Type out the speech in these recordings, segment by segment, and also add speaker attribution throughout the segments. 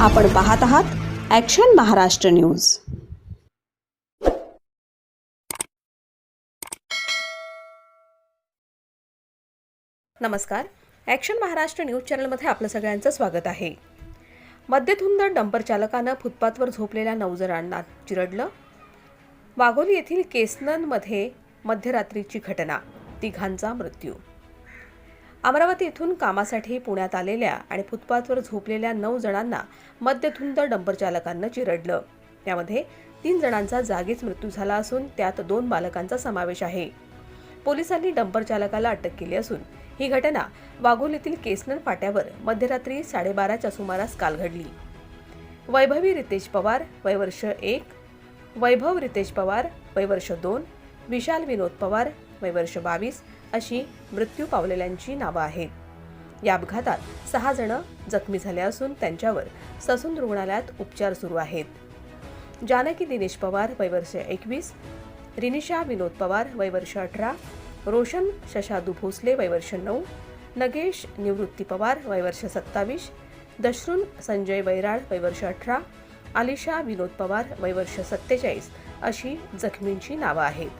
Speaker 1: आपण पाहत आहात ॲक्शन महाराष्ट्र न्यूज नमस्कार. ॲक्शन महाराष्ट्र न्यूज चॅनलमध्ये आपलं सगळ्यांचं स्वागत आहे. मध्यधुंद डंपर चालकानं फुटपाथवर झोपलेल्या नऊ जणांना चिरडलं. वाघोली येथील केसननमध्ये मध्यरात्रीची घटना. तिघांचा मृत्यू. अमरावती येथून कामासाठी पुण्यात आलेल्या आणि फुटपाथवर झोपलेल्या नऊ जणांना मद्यधुंद डंपर चालकांना चिरडलं. त्यामध्ये तीन जणांचा जागीच मृत्यू झाला असून त्यात दोन बालकांचा समावेश आहे. पोलिसांनी डंपर चालकाला अटक केली असून ही घटना वाघोलीतील केसनर फाट्यावर मध्यरात्री साडेबाराच्या सुमारास काल घडली. वैभवी रितेश पवार वयवर्ष एक वैभव रितेश पवार वयवर्ष दोन विशाल विनोद पवार वयवर्ष बावीस अशी मृत्यू पावलेल्यांची नावं आहेत. या अपघातात सहा जण जखमी झाले असून त्यांच्यावर ससून रुग्णालयात उपचार सुरू आहेत. जानकी दिनेश पवार वयवर्ष एकवीस रिनिशा विनोद पवार वयवर्ष अठरा रोशन शशादू भोसले वयवर्ष नऊ नगेश निवृत्ती पवार वयवर्ष सत्तावीस दशरून संजय वैराळ वयवर्ष अठरा आलिशा विनोद पवार वयवर्ष सत्तेचाळीस अशी जखमींची नावं आहेत.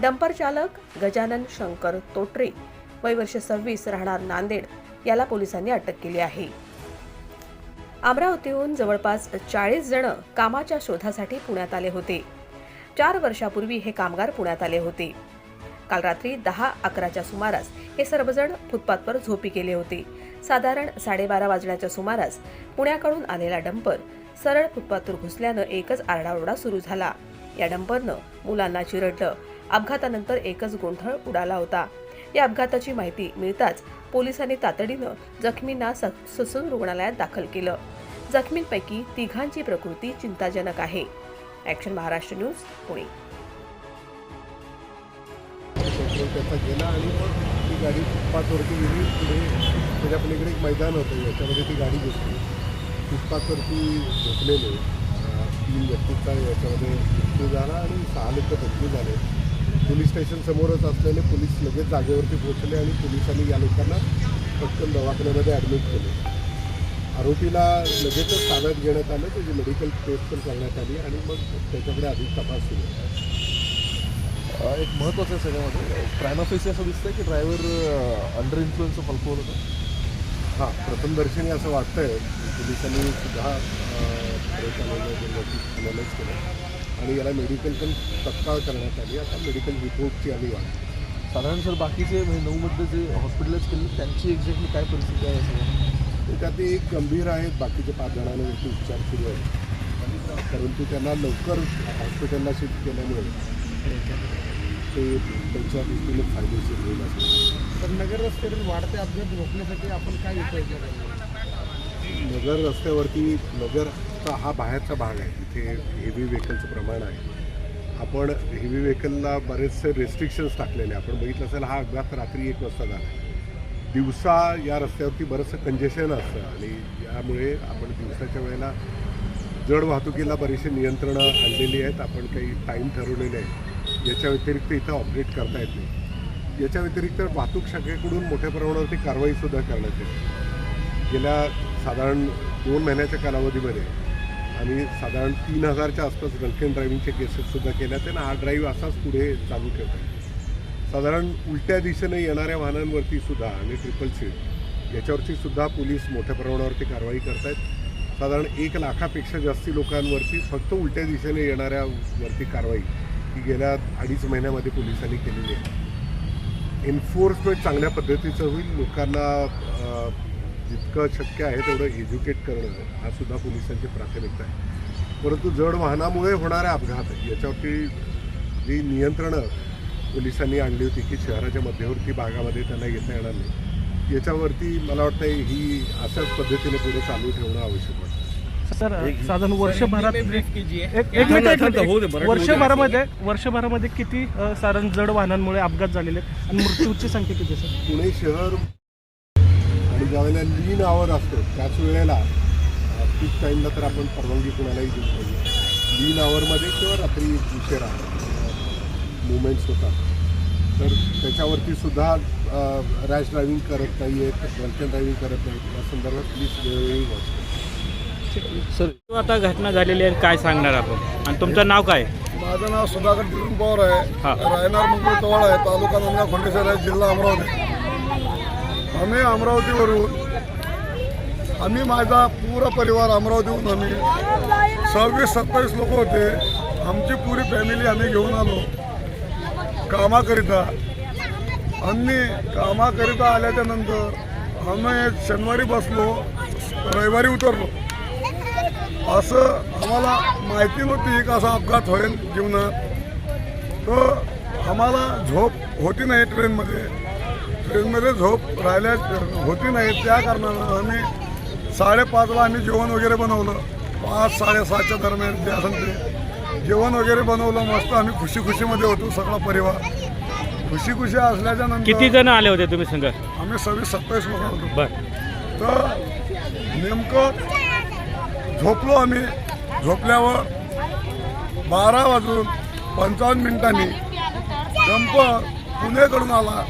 Speaker 1: डंपर चालक गजानन शंकर तोटरे वयवर्ष सव्वीस राहणार नांदेड याला पोलिसांनी अटक केली आहे. अमरावतीहून जवळपास चाळीस जण कामाच्या शोधासाठी पुण्यात आले होते. चार वर्षापूर्वी हे कामगार पुण्यात आले होते. काल रात्री दहा अकराच्या सुमारास हे सर्वजण फुटपाथवर झोपी गेले होते. साधारण साडेबारा वाजण्याच्या सुमारास पुण्याकडून आलेला डंपर सरळ फुटपाथवर घुसल्यानं एकच आरडाओरडा सुरू झाला. या डंपरनं मुलांना चिरडलं. अपघातानंतर एकच गोंधळ उडाला होता. या अपघाताची माहिती मिळताच पोलिसांनी तातडीनं जखमींना ससून रुग्णालयात दाखल केलं. जखमींपैकी तिघांची प्रकृती चिंताजनक आहे. Action Maharashtra news Pune.
Speaker 2: त्याचा गेला आणि ती गाडी फुटपाथवरती गेली. पुढे त्याच्या पलीकडे एक मैदान होतं याच्यामध्ये ती गाडी घेतली फुटपाथवरती झोपलेले तीन व्यक्तीचा याच्यामध्ये मृत्यू झाला आणि सहा लोक जखमी झाले. पोलीस स्टेशन समोरच असल्याने पोलीस लगेच जागेवरती पोहोचले आणि पोलिसांनी या लोकांना पटकन दवाखान्यामध्ये ॲडमिट केले. आरोपीला लगेचच ताब्यात घेण्यात आलं त्याची मेडिकल टेस्ट पण करण्यात आली आणि मग त्याच्याकडे अधिक तपास सुरू
Speaker 3: एक महत्त्वाचं आहे सगळ्यामध्ये प्रायमा फेसी असं दिसतंय की driver under influence of alcohol होता
Speaker 2: हां प्रथमदर्शनी असं वाटतंय. की पोलिसांनी सुद्धा केलं. आणि याला मेडिकल पण तत्काळ करण्यात आली. आता मेडिकल रिपोर्टची आली वाट.
Speaker 3: साधारण सर बाकीचे म्हणजे नऊमध्ये जे हॉस्पिटलाइज केले त्यांची एक्झॅक्टली काय परिस्थिती आहे सगळं
Speaker 2: त्यात एक गंभीर आहेत बाकीचे पाच जणांवरती उपचार सुरू आहेत. परंतु त्यांना लवकर हॉस्पिटलला शिफ्ट केल्यामुळे ते त्यांच्या दृष्टीने फायदेशीर होईल असं.
Speaker 4: तर नगर रस्त्यावरील वाढते अपघात रोखण्यासाठी आपण काय उपाय केला?
Speaker 2: नगर रस्त्यावरती नगरचा हा बाहेरचा भाग आहे. तिथे हेवी व्हेकलचं प्रमाण आहे. आपण हेवी व्हेकलला बरेचसे रेस्ट्रिक्शन्स टाकलेले आहे. आपण बघितलं असेल हा अपघात रात्री एक वाजता झाला दिवसा या रस्त्यावरती बरंचसं कंजेशन असतं आणि यामुळे आपण दिवसाच्या वेळेला जड वाहतुकीला बरीचशी नियंत्रणं आणलेली आहेत. आपण काही टाईम ठरवलेले आहे याच्या व्यतिरिक्त इथं ऑपरेट करता येत नाही. याच्या व्यतिरिक्त वाहतूक शाखेकडून मोठ्या प्रमाणावरती कारवाईसुद्धा करण्यात येते. गेल्या साधारण दोन महिन्याच्या कालावधीमध्ये आम्ही साधारण तीन हजारच्या आसपास ड्रंक ड्रायव्हिंगचे केसेससुद्धा केल्या त्यांना हा ड्राईव्ह असाच पुढे चालू ठेवतो साधारण उलट्या दिशेने येणाऱ्या वाहनांवरती सुद्धा आणि ट्रिपल सीट याच्यावरती सुद्धा पोलीस मोठ्या प्रमाणावरती कारवाई करत आहेत साधारण एक लाखापेक्षा जास्ती लोकांवरती फक्त उलट्या दिशेने येणाऱ्यावरती कारवाई ही गेल्या अडीच महिन्यामध्ये पोलिसांनी केलेली आहे. एन्फोर्समेंट चांगल्या पद्धतीचं होईल. लोकांना जितकं शक्य आहे तेवढं एज्युकेट करणं हा सुद्धा पोलिसांची प्राथमिकता आहे. परंतु जड वाहनामुळे होणारे अपघात याच्यावरती जी नियंत्रणं पोलिसांनी आणली होती की शहराच्या मध्यवर्ती भागामध्ये त्यांना येता येणार नाही याच्यावरती मला वाटतं ही अशाच पद्धतीने पुढे चालू ठेवणं आवश्यक वाटतं
Speaker 5: सर साधारण वर्षभरात वर्षभरामध्ये वर्षभरामध्ये किती साधारण जड वाहनांमुळे अपघात झालेले आहेत? आणि मृत्यूची संख्या किती सर?
Speaker 2: पुणे शहर ज्यावेळेला लीन आवर असतो त्याच वेळेला पीक टाईमला तर आपण परवानगी कुणालाही देऊ पाहिजे लीन आवरमध्ये किंवा रात्री उशिरा मुवमेंट्स होतात. तर त्याच्यावरती सुद्धा रॅश ड्रायव्हिंग करत नाही आहेत ड्रंकन ड्रायव्हिंग करत नाहीत या संदर्भात प्लीज वेळोवेळी वाचतो.
Speaker 3: सर
Speaker 6: तो आता घटना झालेली आहे काय सांगणार आपण? आणि तुमचं नाव काय?
Speaker 7: माझं नाव सुधाकर पवार आहे.
Speaker 6: हा.
Speaker 7: रायनार मुकुळ कवाळ आहे तालुका नांदगाव खंडेश्वर आहे जिल्हा अमरावती. आम्ही अमरावतीवरून. आम्ही माझा पूरा परिवार अमरावतीहून आम्ही. सव्वीस सत्तावीस लोक होते. आमची पुरी फॅमिली आम्ही घेऊन आलो. कामाकरिता. आम्ही कामाकरिता आल्याच्यानंतर आम्ही शनिवारी बसलो रविवारी उतरलो. असं आम्हाला माहिती नव्हती एक असा अपघात होईल जीवनात. तर आम्हाला झोप होती नाही ट्रेनमध्ये ट्रेनमध्ये झोप राहिल्या होती नाही त्या कारणानं आम्ही साडेपाचला आम्ही जेवण वगैरे बनवलं. पाच साडेसातच्या दरम्यान जे असेल ते. जेवण वगैरे बनवलं मस्त आम्ही खुशी खुशीमध्ये होतो सगळा परिवार. खुशी खुशी असल्याच्या
Speaker 6: किती
Speaker 7: नंतर
Speaker 6: जण आले होते तुम्ही संघ
Speaker 7: आम्ही सव्वीस सत्तावीस लोक होतो.
Speaker 6: बर.
Speaker 7: तर नेमकं झोपलो आम्ही. झोपल्यावर बारा वाजून पंचावन्न मिनिटांनी डंपर पुणेकडून आला.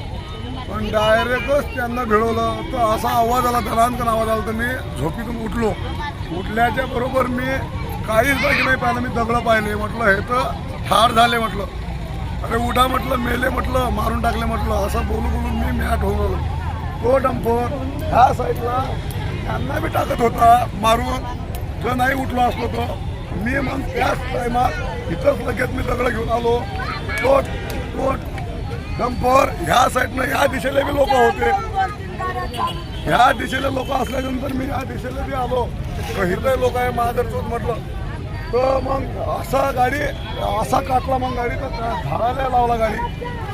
Speaker 7: पण डायरेक्टच त्यांना भिडवलं. तर असा आवाज आला धनांकन आवाज आला तर मी झोपीतून उठलो. उठल्याच्या बरोबर मी काहीच बाकी नाही पाहिलं मी दगडं पाहिले. म्हटलं हे तर ठार झाले म्हटलं. अरे उठा म्हटलं मेले म्हटलं मारून टाकले म्हटलं. असं बोलू बोलून मी मॅट होऊन आलो. तो डंपर ह्या साईडला त्यांना बी टाकत होता मारून. तर नाही उठलो असलो तो. मी मग त्याच टायमात इथंच लगेच मी दगडं घेऊन आलो. तो तो डंपर ह्या साईडनं ह्या दिशेला बी लोक होते. ह्या दिशेला लोक असल्यानंतर मी ह्या दिशेला बी आलो. तर लोक आहे महादरचोत म्हटलं तर मग असा गाडी असा काटला मग गाडी तर त्या झाडाला लावला गाडी.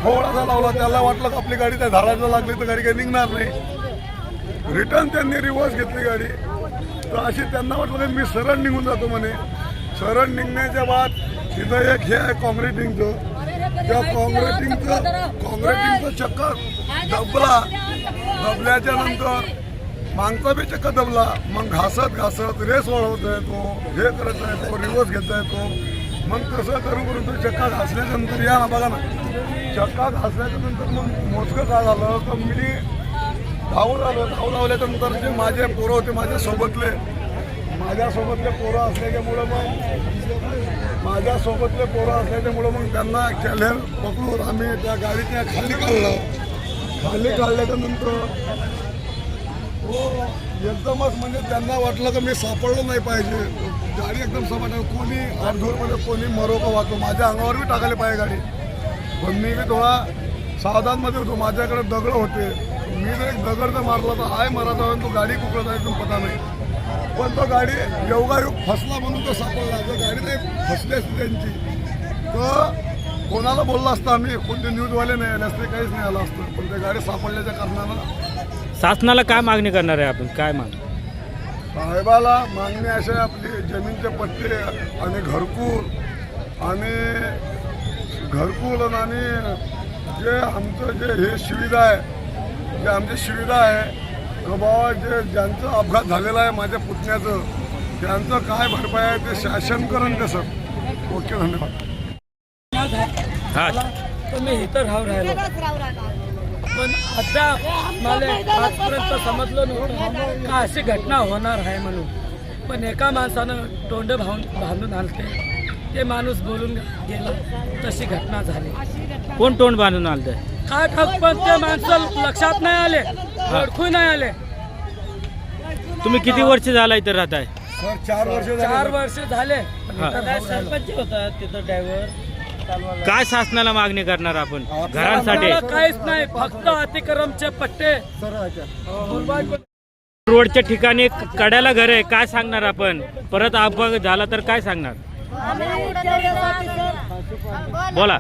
Speaker 7: थोडासा लावला त्याला वाटलं का आपली गाडी त्या झाडाला लागली तर गाडी काही निघणार नाही. रिटर्न त्यांनी रिव्हर्स घेतली गाडी. तर अशी त्यांना वाटलं की मी सरळ निघून जातो म्हणे. सरळ निघण्याच्या बाद तिथं एक हे आहे काँग्रेटिंगचं त्या काँग्रेटिंगचं काँग्रेटिंगचं चक्कर दबला. दबल्याच्या नंतर मागचा बी चक्कर दबला. मग घासत घासत रेस वाढवत आहे तो हे करत आहे तो रिव्हर्स घेत आहे तो मग तसं करून करून तो चक्का घासल्याच्या नंतर या ना बघा ना. चक्का घासल्याच्या नंतर मग मोजकं काय झालं? तर मी धावून आलो. धावून आल्याच्यानंतर जे माझे पोरं होते माझ्या सोबतले माझ्यासोबतले पोरं असल्याच्यामुळं मग माझ्यासोबतले पोरं असल्याच्यामुळं मग त्यांना केले पकडून आम्ही त्या गाडीच्या खाली काढलं. खाली काढल्याच्या नंतर हो एकदमच म्हणजे त्यांना वाटलं की मी सापडलो नाही पाहिजे. गाडी एकदम सपाट कोणी अर्धूरमध्ये कोणी मरो वाहतो वाचतो माझ्या अंगावर बी टाकायला पाहिजे गाडी. पण मी बी थोडा सावधानमध्ये होतो. माझ्याकडे दगड होते. मी जर एक दगड जर मारला तर हाय मराठा तो गाडी कुकडत आहे तुम्ही पता नाही. पण तो गाडी योगायोग फसला म्हणून तो सापडला. जर गाडी नाही फसली असती त्यांची तर कोणाला बोलला असता आम्ही? कोणते न्यूजवाले नाही आले असते काहीच नाही आलं असतं. पण ते गाडी सापडल्याच्या कारणानं
Speaker 6: शासनाला काय मागणी करणार आहे आपण? काय माग
Speaker 7: साहेबाला मागणी अशी आहे आपली जमीनचे पट्टे आणि घरकुल आणि घरकुल आणि जे आमचं जे हे सुविधा आहे जे आमची सुविधा आहे जे ज्यांचं अपघात झालेला आहे माझ्या पुतण्याचं त्यांचं काय भरपाई आहे ते शासन करण सर. ओके धन्यवाद.
Speaker 6: हा.
Speaker 8: तर मी इथं राहू राहिलो. पण आता मला आजपर्यंत समजलं नव्हतं का अशी घटना होणार आहे म्हणून. पण एका माणसानं तोंड भावून बांधून आणते ते माणूस बोलून गेला तशी घटना झाली.
Speaker 6: कोण तोंड बांधून आलं
Speaker 8: काय ठाक पण ते माणसं लक्षात नाही आले ओळखू नाही आले.
Speaker 6: तुम्ही किती वर्ष झाला इथं राहत आहे
Speaker 7: सर चार वर्ष
Speaker 8: चार वर्ष झाले.
Speaker 6: हा.
Speaker 8: सरपंच होता तिथं ड्रायव्हर
Speaker 6: काय शासनाला मागणी करणार आपण? घरांसाठी?
Speaker 8: काहीच नाही फक्त अतिक्रमचे पट्टे.
Speaker 6: रोडच्या ठिकाणी कड्याला घर आहे काय सांगणार आपण? परत अपघात झाला तर काय सांगणार? बोला.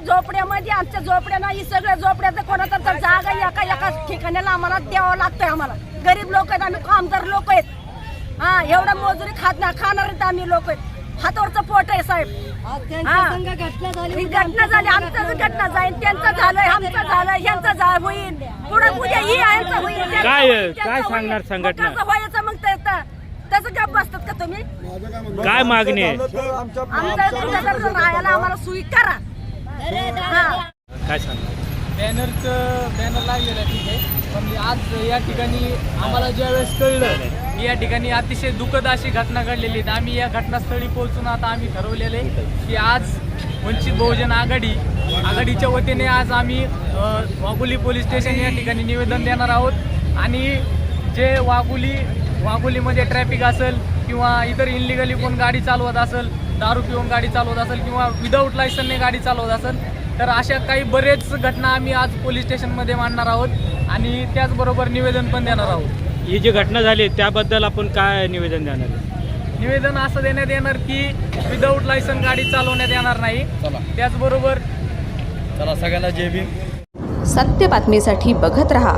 Speaker 9: झोपड्यामध्ये आमच्या झोपड्या नाही सगळ्या झोपड्याचं कोणाचा तर जागा एका एका ठिकाणाला आम्हाला द्यावं लागतंय आम्हाला. गरीब लोक आहेत आम्ही कामदार लोक आहेत. हा एवढं मजुरी खात नाही खाणार आहेत आम्ही लोक आहेत. हातावरचं पोट आहे साहेब. हा. ही घटना झाली आमचं घटना जाईल त्यांचं झालंय आमचं झालंय झालं होईल. पुढे उद्या ही यांचं होईल.
Speaker 6: काय- काय सांगणार. संघटना?
Speaker 9: मग कसं व्हायचं मग ते तर- तसं गप बसतात का तुम्ही?
Speaker 6: काय मागणी आहे?
Speaker 9: आमचं राहायला आम्हाला करा. हा.
Speaker 6: काय सांगणार?
Speaker 8: बॅनरचं बॅनर लागलेलं आहे ठीक आहे. म्हणजे आज या ठिकाणी आम्हाला ज्यावेळेस कळलं की या ठिकाणी अतिशय दुःखद अशी घटना घडलेली आहे. आम्ही या घटनास्थळी पोहोचून आता आम्ही ठरवलेले की आज वंचित बहुजन आघाडी आघाडीच्या वतीने आज आम्ही अ, वाघोली पोलीस स्टेशन या ठिकाणी निवेदन देणार आहोत. आणि जे वाघोली वाघोलीमध्ये ट्रॅफिक असेल किंवा इतर इनलिगली कोण गाडी चालवत असेल दारू पिऊन गाडी चालवत असेल किंवा विदाऊट लायसनने गाडी चालवत असेल तर अशा काही बरेच घटना आम्ही आज पोलीस स्टेशनमध्ये मांडणार आहोत आणि त्याचबरोबर निवेदन पण देणार आहोत.
Speaker 6: ही जी घटना झाली त्याबद्दल आपण काय निवेदन देणार? आहे?
Speaker 8: निवेदन असं देण्यात येणार की विदाऊट लायसन गाडी चालवण्यात येणार नाही. त्याचबरोबर
Speaker 1: सत्य बातमीसाठी बघत रहा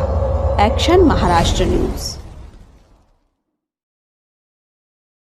Speaker 1: ॲक्शन महाराष्ट्र न्यूज